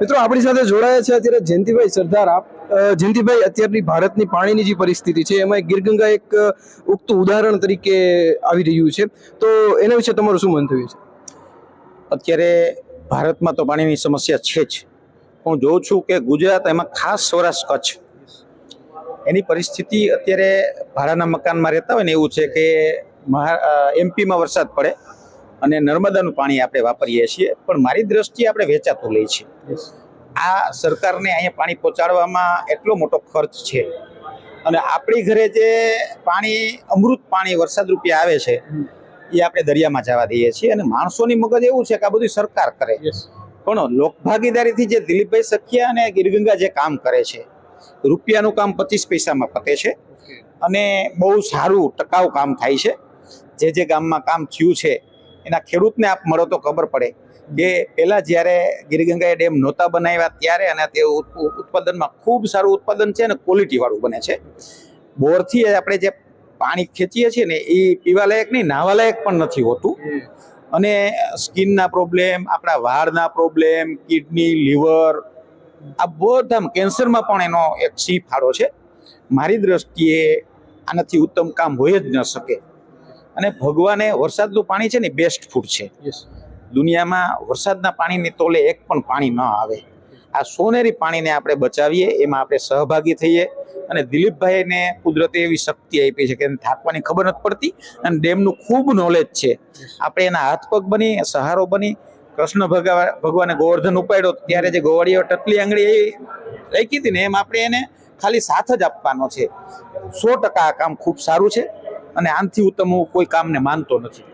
મિત્રો, આપણી સાથે જોડાયા છે અત્યારે જયંતિભાઈ સરદાર. આપ જયંતિભાઈ, અત્યારની ભારતની પાણીની જે પરિસ્થિતિ છે, એમાં ગીરગંગા એક ઉક્ત ઉદાહરણ તરીકે આવી રહ્યું છે. તો એના વિશે તમારું શું મંતવ્ય છે? અત્યારે ભારતમાં તો પાણીની સમસ્યા છે જ. હું જોઉં છું કે ગુજરાત એમાં ખાસ સૌરાષ્ટ્ર કચ્છ. એની પરિસ્થિતિ અત્યારે ભાડાના મકાનમાં રહેતા હોય ને એવું છે કે એમપીમાં વરસાદ પડે. અને નર્મદાનું પાણી આપણે વાપરીએ છીએ પણ મારી દ્રષ્ટિએ આપણે વેચાતું લઈએ છીએ. આ સરકારને અહીંયા પાણી પહોંચાડવામાં એટલો મોટો ખર્ચ છે. અને આપણી ઘરે જે પાણી અમૃત પાણી વરસાદ રૂપે આવે છે એ આપણે દરિયામાં જવા દઈએ છીએ અને માણસોની મગજ એવું છે કે આ બધું સરકાર કરે. પણ લોકભાગીદારીથી જે દિલીપભાઈ સખિયા અને ગીરગંગા જે કામ કરે છે રૂપિયાનું કામ પચીસ પૈસામાં પતે છે અને બહુ સારું ટકાઉ કામ થાય છે. જે જે ગામમાં કામ થયું છે એના ખેડૂતને આપ મળો તો ખબર પડે. કે પહેલાં જ્યારે ગીરગંગાએ ડેમ નહોતા બનાવ્યા ત્યારે અને તે ઉત્પાદનમાં ખૂબ સારું ઉત્પાદન છે અને ક્વોલિટીવાળું બને છે. બોરથી આપણે જે પાણી ખેંચીએ છીએ ને એ પીવાલાયક નહીં નાહવાલાયક પણ નથી હોતું. અને સ્કિનના પ્રોબ્લેમ આપણા વાળના પ્રોબ્લેમ કિડની લીવર આ બધા કેન્સરમાં પણ એનો એક સી ફાળો છે. મારી દ્રષ્ટિએ આનાથી ઉત્તમ કામ હોય જ ન શકે. અને ભગવાને વરસાદનું પાણી છે ને બેસ્ટ ફૂડ છે. દુનિયામાં વરસાદના પાણીની તોલે એક પણ પાણી ન આવે. આ સોનેરી પાણીને આપણે બચાવીએ એમાં આપણે સહભાગી થઈએ અને દિલીપભાઈને કુદરતે એવી શક્તિ આપી છે કે એને થાકવાની ખબર નથી પડતી અને ડેમનું ખૂબ નોલેજ છે. આપણે એના હાથ પગ બની સહારો બની કૃષ્ણ ભગવા ભગવાને ગોવર્ધન ઉપાડ્યો ત્યારે જે ગોવાળીઓ ટટલી આંગળી એ રાખી હતી ને એમ આપણે એને ખાલી સાથ જ આપવાનો છે. સો ટકા આ કામ ખૂબ સારું છે. અને આનથી ઉત્તમ હું કોઈ કામને માનતો નથી.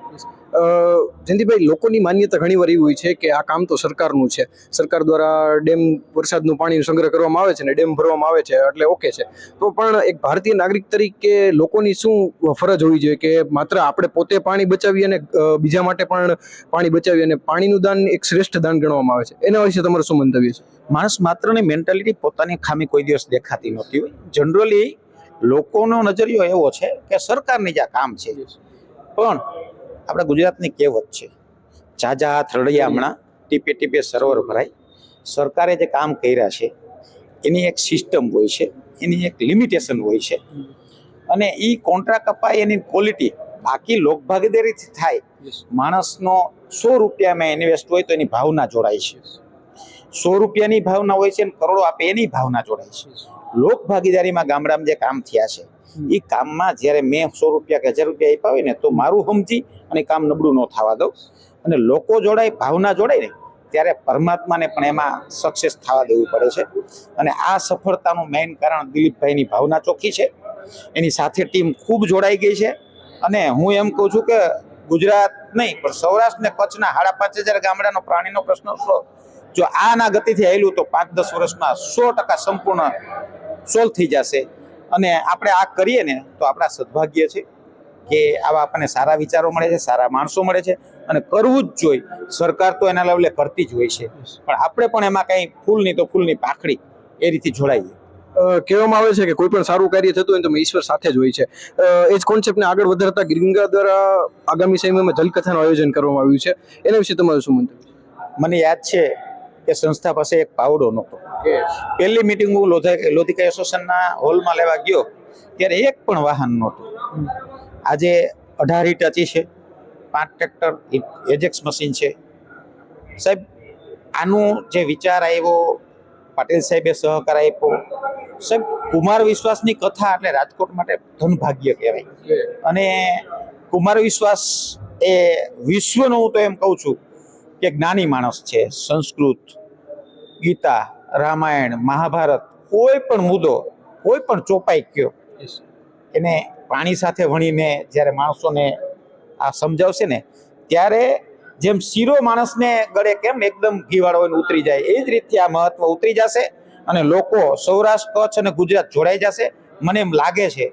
જયંતિભાઈ લોકોની માન્યતા ઘણી વાર એવી હોય છે કે આ કામ તો સરકારનું છે. સરકાર દ્વારા ડેમ વરસાદનું પાણીનો સંગ્રહ કરવામાં આવે છે ને ડેમ ભરવામાં આવે છે એટલે ઓકે છે. તો પણ એક ભારતીય નાગરિક તરીકે લોકોની શું ફરજ હોવી જોઈએ કે માત્ર આપણે પોતે પાણી બચાવીએ અને બીજા માટે પણ પાણી બચાવીએ અને પાણીનું દાન એક શ્રેષ્ઠ દાન ગણવામાં આવે છે? એના વિશે તમારું શું મંતવ્ય છે? માણસ માત્રની મેન્ટાલિટી પોતાની ખામી કોઈ દિવસ દેખાતી નહોતી હોય. જનરલી લોકોનો નજરિયો એવો છે કે સરકારની જ આ કામ છે. પણ આપણા ગુજરાતની કહેવત છે જાજા હાથ રળિયા હમણાં ટીપે ટીપે સરોવર ભરાય. સરકારે જે કામ કર્યા છે એની એક સિસ્ટમ હોય છે એની એક લિમિટેશન હોય છે. અને એ કોન્ટ્રાક્ટ અપાય એની ક્વોલિટી બાકી લોકભાગીદારીથી થાય. માણસનો સો રૂપિયામાં ઇન્વેસ્ટ હોય તો એની ભાવના જોડાય છે. સો રૂપિયાની ભાવના હોય છે અને કરોડો આપે એની ભાવના જોડાય છે. લોક ભાગીદારીમાં ગામડામાં જે કામ થયા છે એ કામમાં જ્યારે મેં સો રૂપિયા કે હજાર રૂપિયા આપ્યા હોય ને, તો મારું સમજી અને કામ નબળું ન થવા દઉં. અને લોકો જોડાય, ભાવના જોડાય ને, ત્યારે પરમાત્માને પણ એમાં સક્સેસ થવા દેવું પડે છે. અને આ સફળતાનું મેઇન કારણ દિલીપભાઈની ભાવના ચોખ્ખી છે. એની સાથે ટીમ ખૂબ જોડાઈ ગઈ છે. અને હું એમ કહું છું કે ગુજરાત નહીં, પણ સૌરાષ્ટ્ર ને કચ્છના સાડા પાંચ હજાર ગામડાનો પ્રાણીનો પ્રશ્ન જો આના ગતિથી આવેલું તો પાંચ દસ વર્ષમાં સો ટકા સંપૂર્ણ સોલ્વ થઈ જશે. અને આપણે આ કરીએ ને તો આપણા સદભાગ્ય છે કે આવા આપણને સારા વિચારો મળે છે સારા માણસો મળે છે અને કરવું જ જોઈએ. સરકાર તો એના લેવલે કરતી જ હોય છે. પણ આપણે પણ એમાં કંઈ ફૂલની તો ફૂલની પાખડી એ રીતે જોડાઈએ. કહેવામાં આવે છે કે કોઈ પણ સારું કાર્ય થતું હોય તો ઈશ્વર સાથે જ હોય છે. એ જ કોન્સેપ્ટને આગળ વધારતા ગિરગંગા દ્વારા આગામી સમયમાં જલકથાનું આયોજન કરવામાં આવ્યું છે. એના વિશે તમારું શું મંતવ્ય મને યાદ છે કે સંસ્થા પાસે એક પાવડો નહોતો. પહેલી મિટિંગ હું લોધા લોધિકા એસોસિએશનના હોલમાં લેવા ગયો ત્યારે એક પણ વાહન નહોતું. આજે અઢાર ઈટ ટચી છે પાંચ ટ્રેક્ટર એજેક્સ મશીન છે. સાહેબ આનું જે વિચાર આવ્યો પાટીલ સાહેબે સહકાર આપ્યો. સાહેબ કુમાર વિશ્વાસની કથા એટલે રાજકોટ માટે ધનભાગ્ય કહેવાય. અને કુમાર વિશ્વાસ એ વિશ્વનો હું તો એમ કહું છું કે જ્ઞાની માણસ છે સંસ્કૃત ગીતા રામાયણ મહાભારત કોઈ પણ મુદ્દો કોઈ પણ ચોપાઈ કયો એને પાણી સાથે વણીને જ્યારે માણસોને આ સમજાવશે ને ત્યારે જેમ શીરો માણસને ગળે કેમ એકદમ ઘીવાળો હોય ઉતરી જાય એ જ રીતે આ મહત્વ ઉતરી જશે અને લોકો સૌરાષ્ટ્ર કચ્છ અને ગુજરાત જોડાઈ જશે. મને એમ લાગે છે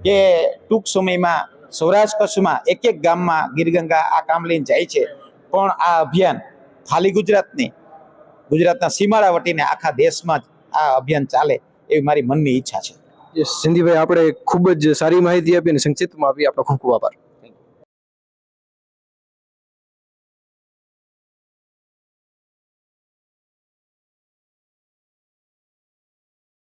કે ટૂંક સમયમાં સૌરાષ્ટ્ર કચ્છમાં એક એક ગામમાં ગીરગંગા આ કામ લઈને જાય છે. પણ આ અભિયાન ખાલી ગુજરાતની ગુજરાતના સીમાડા વટીને આખા દેશમાં જ આ અભિયાન ચાલે એવી મારી મનની ઈચ્છા છે. સિંધીભાઈ, આપણે ખૂબ જ સારી માહિતી આપી અને સંક્ષિપ્તમાં આપી. આપણો ખૂબ ખૂબ આભાર.